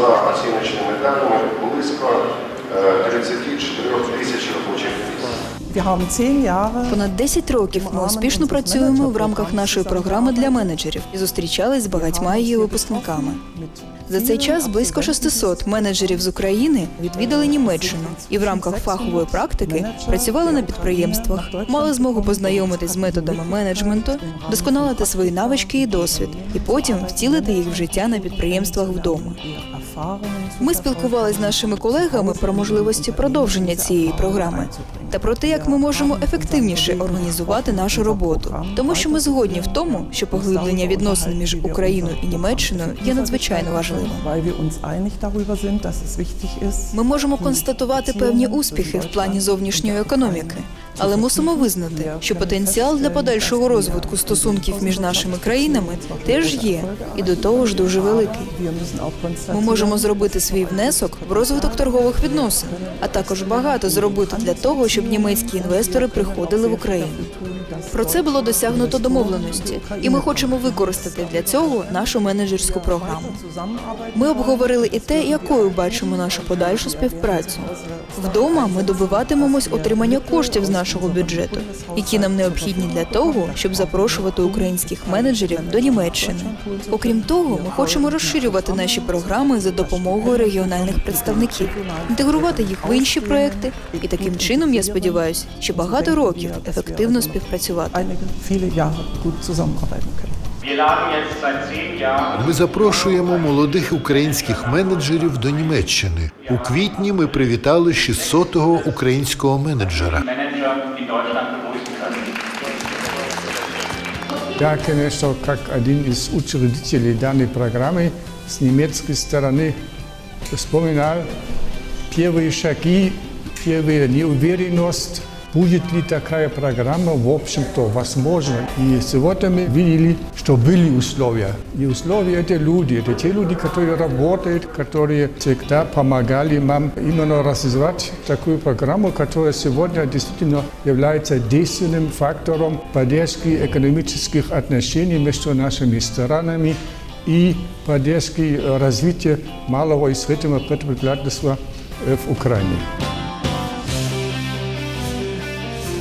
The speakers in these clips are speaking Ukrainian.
за оціночними даними близько е, 34 тисяч робочих місць. Понад 10 років ми успішно працюємо в рамках нашої програми для менеджерів і зустрічались з багатьма її випускниками. За цей час близько 600 менеджерів з України відвідали Німеччину і в рамках фахової практики працювали на підприємствах, мали змогу познайомитись з методами менеджменту, досконалити свої навички і досвід, і потім втілити їх в життя на підприємствах вдома. Ми спілкувалися з нашими колегами про можливості продовження цієї програми та про те, як ми можемо ефективніше організувати нашу роботу, тому що ми згодні в тому, що поглиблення відносин між Україною і Німеччиною є надзвичайно важливим. Ми можемо констатувати певні успіхи в плані зовнішньої економіки, але мусимо визнати, що потенціал для подальшого розвитку стосунків між нашими країнами теж є, і до того ж дуже великий. Ми можемо зробити свій внесок в розвиток торгових відносин, а також багато зробити для того, щоб німецькі інвестори приходили в Україну. Про це було досягнуто домовленості, і ми хочемо використати для цього нашу менеджерську програму. Ми обговорили і те, якою бачимо нашу подальшу співпрацю. Вдома ми добиватимемось отримання коштів з нашого бюджету, які нам необхідні для того, щоб запрошувати українських менеджерів до Німеччини. Окрім того, ми хочемо розширювати наші програми за допомогою регіональних представників, інтегрувати їх в інші проекти, і таким чином я сподіваюся, що багато років ефективно співпрацювати einige viele Jahre gut zusammenarbeiten können. Wir laden jetzt seit zehn Jahren Ми запрошуємо молодих українських менеджерів до Німеччини. У квітні ми привітали 600-го українського менеджера. Manager in Deutschland begrüßen können. Я, конечно, как один из учредителей данной программы с немецкой стороны вспоминал первые шаги, первая неуверенность, будет ли такая программа, в общем-то, возможно. И сегодня мы видели, что были условия. И условия – это люди, это те люди, которые работают, которые всегда помогали нам именно развивать такую программу, которая сегодня действительно является действенным фактором поддержки экономических отношений между нашими странами и поддержки э, развития малого и среднего предпринимательства э, в Украине.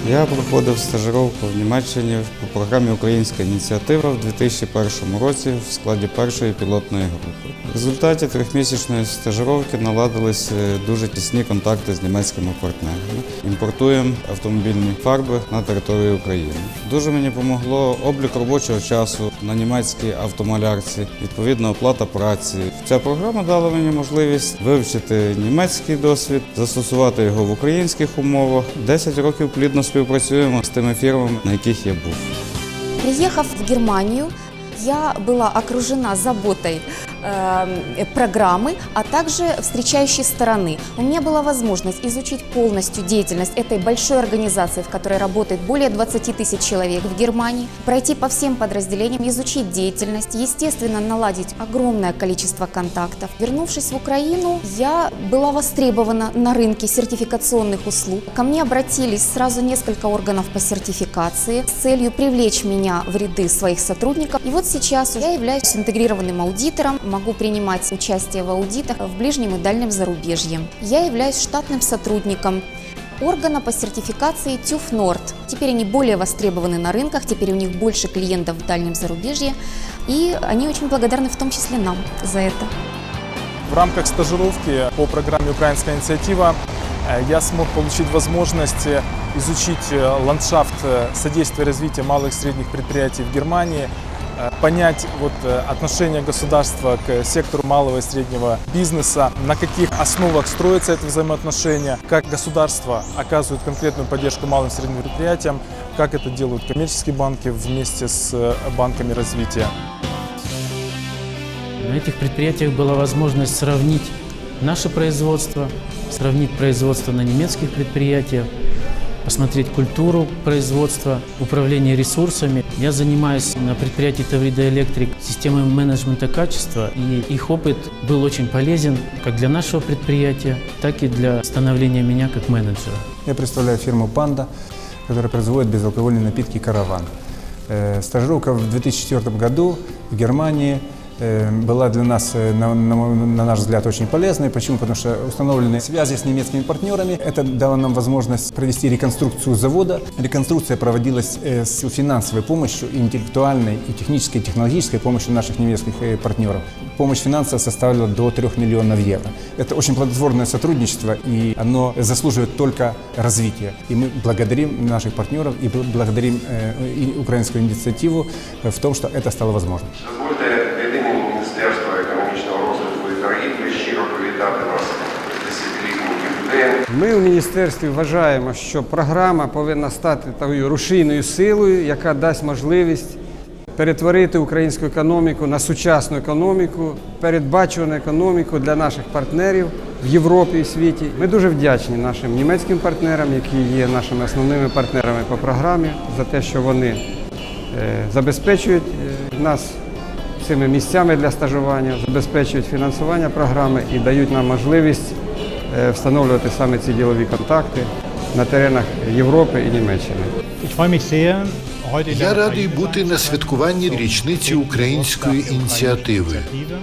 Я проходив стажировку в Німеччині по програмі Українська ініціатива в 2001 році в складі першої пілотної групи. В результаті трьохмісячної стажировки наладились е, дуже тісні контакти з німецькими партнерами. Імпортуємо автомобільні фарби на територію України. Дуже мені допомогло облік робочого часу на німецькій автомалярці, відповідна оплата праці. Ця програма дала мені можливість вивчити німецький досвід, застосувати його в українських умовах. 10 років плідно співпрацюємо з тими фірмами, на яких я був. Приехав в Германию, я была окружена заботой программы, а также встречающей стороны. У меня была возможность изучить полностью деятельность этой большой организации, в которой работает более 20 тысяч человек в Германии, пройти по всем подразделениям, изучить деятельность, естественно, наладить огромное количество контактов. Вернувшись в Украину, я была востребована на рынке сертификационных услуг. Ко мне обратились сразу несколько органов по сертификации с целью привлечь меня в ряды своих сотрудников. И вот сейчас я являюсь интегрированным аудитором, могу принимать участие в аудитах в ближнем и дальнем зарубежье. Я являюсь штатным сотрудником органа по сертификации TÜV Nord. Теперь они более востребованы на рынках, теперь у них больше клиентов в дальнем зарубежье, и они очень благодарны в том числе нам за это. В рамках стажировки по программе «Украинская инициатива» я смог получить возможность изучить э, ландшафт э, содействия развития малых и средних предприятий в Германии, понять вот, э, отношение государства к сектору малого и среднего бизнеса, на каких основах строится это взаимоотношение, как государство оказывает конкретную поддержку малым и средним предприятиям, как это делают коммерческие банки вместе с э, банками развития. На этих предприятиях была возможность сравнить наше производство, сравнить производство на немецких предприятиях, посмотреть культуру производства, управление ресурсами. Я занимаюсь на предприятии Таврида Электрик системой менеджмента качества, и их опыт был очень полезен как для нашего предприятия, так и для становления меня как менеджера. Я представляю фирму «Панда», которая производит безалкогольные напитки «Караван». Э, Стажировка в 2004 году в Германии была для нас, э, на, на наш взгляд, очень полезной. Почему? Потому что установлены связи с немецкими партнерами. Это дало нам возможность провести реконструкцию завода. Реконструкция проводилась э, с финансовой помощью, интеллектуальной, и технической, технологической помощью наших немецких э, партнеров. Помощь финансовая составила до 3 миллионов евро. Это очень плодотворное сотрудничество, и оно заслуживает только развития. И мы благодарим наших партнеров и бл- благодарим украинскую инициативу в том, что это стало возможным. Ми в міністерстві вважаємо, що програма повинна стати такою рушійною силою, яка дасть можливість перетворити українську економіку на сучасну економіку, передбачувану економіку для наших партнерів в Європі і світі. Ми дуже вдячні нашим німецьким партнерам, які є нашими основними партнерами по програмі, за те, що вони е, забезпечують е, нас цими місцями для стажування, забезпечують фінансування програми і дають нам можливість встановлювати саме ці ділові контакти на теренах Європи і Німеччини. Я радий бути на святкуванні річниці української ініціативи.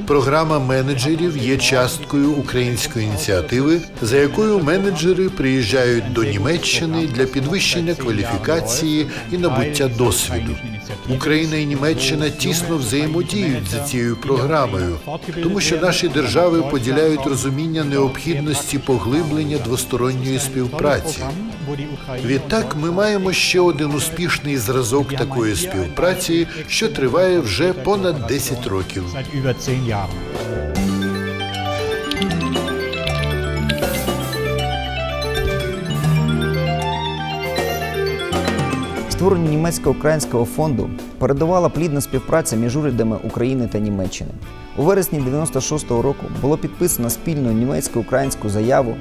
Програма менеджерів є часткою української ініціативи, за якою менеджери приїжджають до Німеччини для підвищення кваліфікації і набуття досвіду. Україна і Німеччина тісно взаємодіють за цією програмою, тому що наші держави поділяють розуміння необхідності поглиблення двосторонньої співпраці. Відтак ми маємо ще один успішний зразок такої співпраці, що триває вже понад 10 років. Створення німецько-українського фонду передувала плідна співпраця між урядами України та Німеччини. У вересні 96-го року було підписано спільну німецько-українську заяву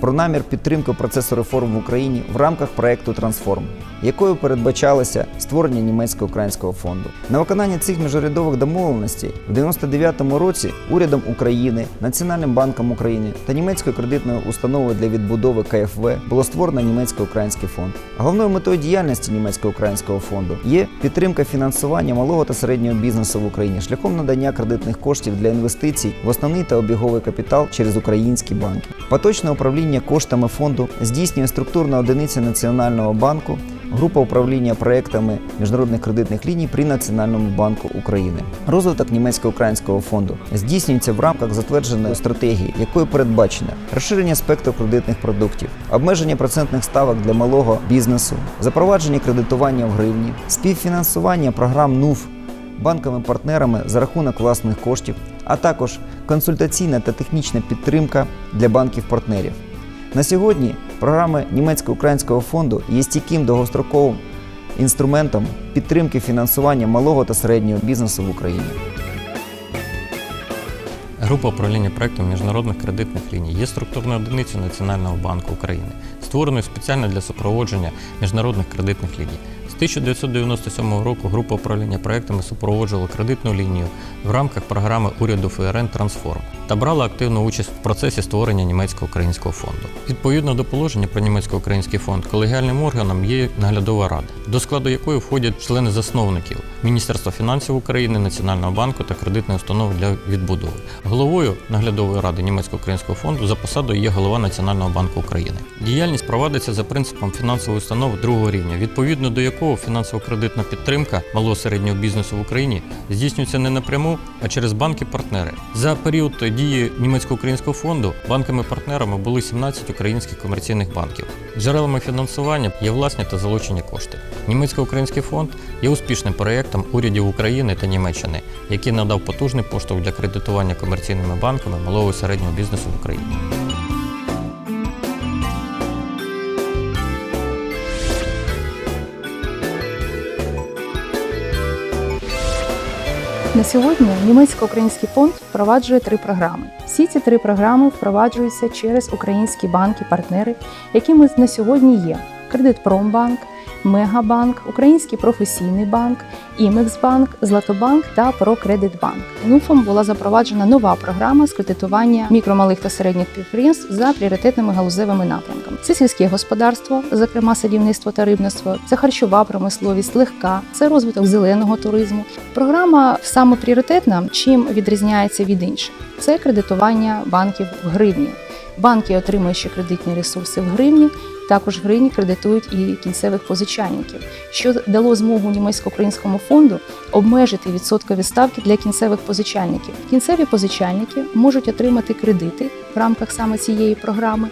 про намір підтримки процесу реформ в Україні в рамках проекту Трансформ, якою передбачалося створення німецько-українського фонду. На виконання цих міжурядових домовленостей в 99-му році урядом України, Національним банком України та німецькою кредитною установою для відбудови КФВ було створено німецько-український фонд. Головною метою діяльності німецько-українського фонду є підтримка фінансування малого та середнього бізнесу в Україні шляхом надання кредитних коштів для інвестицій в основний та обіговий капітал через українські банки. Поточне управління коштами фонду здійснює структурна одиниця Національного банку, група управління проектами міжнародних кредитних ліній при Національному банку України. Розвиток німецько-українського фонду здійснюється в рамках затвердженої стратегії, якою передбачено розширення спектру кредитних продуктів, обмеження процентних ставок для малого бізнесу, запровадження кредитування в гривні, співфінансування програм НУФ банками-партнерами за рахунок власних коштів, а також консультаційна та технічна підтримка для банків-партнерів. На сьогодні програми німецько-українського фонду є стійким довгостроковим інструментом підтримки фінансування малого та середнього бізнесу в Україні. Група управління проектом міжнародних кредитних ліній є структурною одиницею Національного банку України, створеною спеціально для супроводження міжнародних кредитних ліній. З 1997 року група управління проектами супроводжувала кредитну лінію в рамках програми уряду ФРН Трансформ та брала активну участь в процесі створення німецько-українського фонду. Відповідно до положення про німецько-український фонд, колегіальним органом є наглядова рада, до складу якої входять члени засновників Міністерства фінансів України, Національного банку та кредитної установи для відбудови. Головою наглядової ради німецько-українського фонду за посадою є голова Національного банку України. Діяльність провадиться за принципом фінансової установи другого рівня, відповідно до якого фінансово-кредитна підтримка малого середнього бізнесу в Україні здійснюється не напряму, а через банки-партнери. За період дії німецько-українського фонду банками-партнерами були 17 українських комерційних банків. Джерелами фінансування є власні та залучені кошти. Німецько-український фонд є успішним проєктом урядів України та Німеччини, який надав потужний поштовх для кредитування комерційними банками малого і середнього бізнесу в Україні. На сьогодні німецько-український фонд впроваджує три програми. Всі ці три програми впроваджуються через українські банки-партнери, якими на сьогодні є Кредитпромбанк, Мегабанк, Український професійний банк, Імексбанк, Златобанк та Прокредитбанк. НУФом була запроваджена нова програма з кредитування мікромалих та середніх підприємств за пріоритетними галузевими напрямками. Це сільське господарство, зокрема садівництво та рибництво, це харчова промисловість, легка, це розвиток зеленого туризму. Програма саме пріоритетна, чим відрізняється від інших. Це кредитування банків в гривні. Банки, отримуючи кредитні ресурси в гривні, також в гривні кредитують і кінцевих позичальників, що дало змогу німецько-українському фонду обмежити відсоткові ставки для кінцевих позичальників. Кінцеві позичальники можуть отримати кредити в рамках саме цієї програми.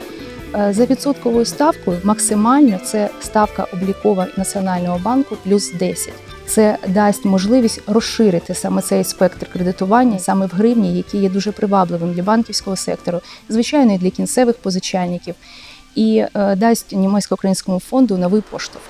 е, За відсотковою ставкою максимально це ставка облікова Національного банку плюс 10. Це дасть можливість розширити саме цей спектр кредитування саме в гривні, який є дуже привабливим для банківського сектору, звичайно, і для кінцевих позичальників, і е, дасть німецько-українському фонду новий поштовх.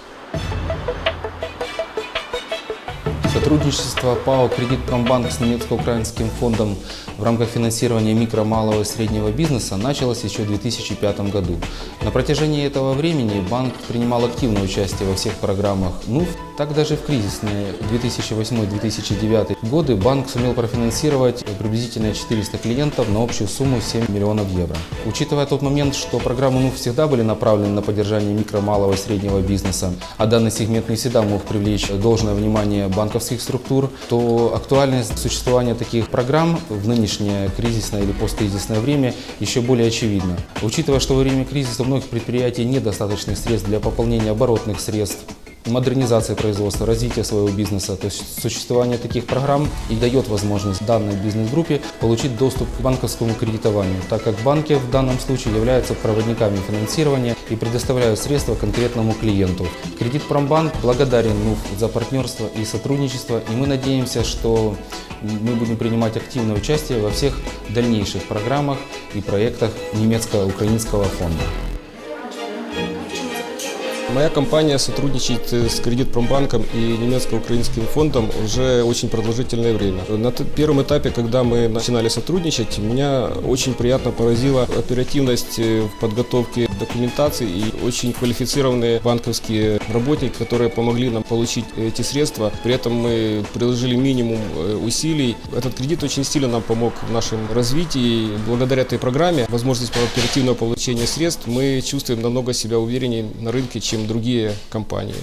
Сотрудничество ПАО «Кредитпромбанк» с немецко-украинским фондом в рамках финансирования микро, малого и среднего бизнеса началось еще в 2005 году. На протяжении этого времени банк принимал активное участие во всех программах НУФ. Так даже в кризисные 2008-2009 годы банк сумел профинансировать приблизительно 400 клиентов на общую сумму 7 миллионов евро. Учитывая тот момент, что программы НУФ всегда были направлены на поддержание микро, малого и среднего бизнеса, а данный сегмент не всегда мог привлечь должное внимание банковских структур, то актуальность существования таких программ в нынешнее кризисное или посткризисное время еще более очевидна. Учитывая, что во время кризиса у многих предприятий нет достаточных средств для пополнения оборотных средств, модернизации производства, развития своего бизнеса. То есть существование таких программ и дает возможность данной бизнес-группе получить доступ к банковскому кредитованию, так как банки в данном случае являются проводниками финансирования и предоставляют средства конкретному клиенту. Кредит Промбанк благодарен НУФ за партнерство и сотрудничество, и мы надеемся, что мы будем принимать активное участие во всех дальнейших программах и проектах немецко-украинского фонда. Моя компания сотрудничает э, с Кредитпромбанком и немецко-украинским фондом уже очень продолжительное время. На т- первом этапе, когда мы начинали сотрудничать, меня очень приятно поразила оперативность э, в подготовке документации и очень квалифицированные банковские работники, которые помогли нам получить эти средства. При этом мы приложили минимум э, усилий. Этот кредит очень сильно нам помог в нашем развитии. Благодаря этой программе, возможность оперативного получения средств, мы чувствуем намного себя увереннее на рынке, чем другие компании.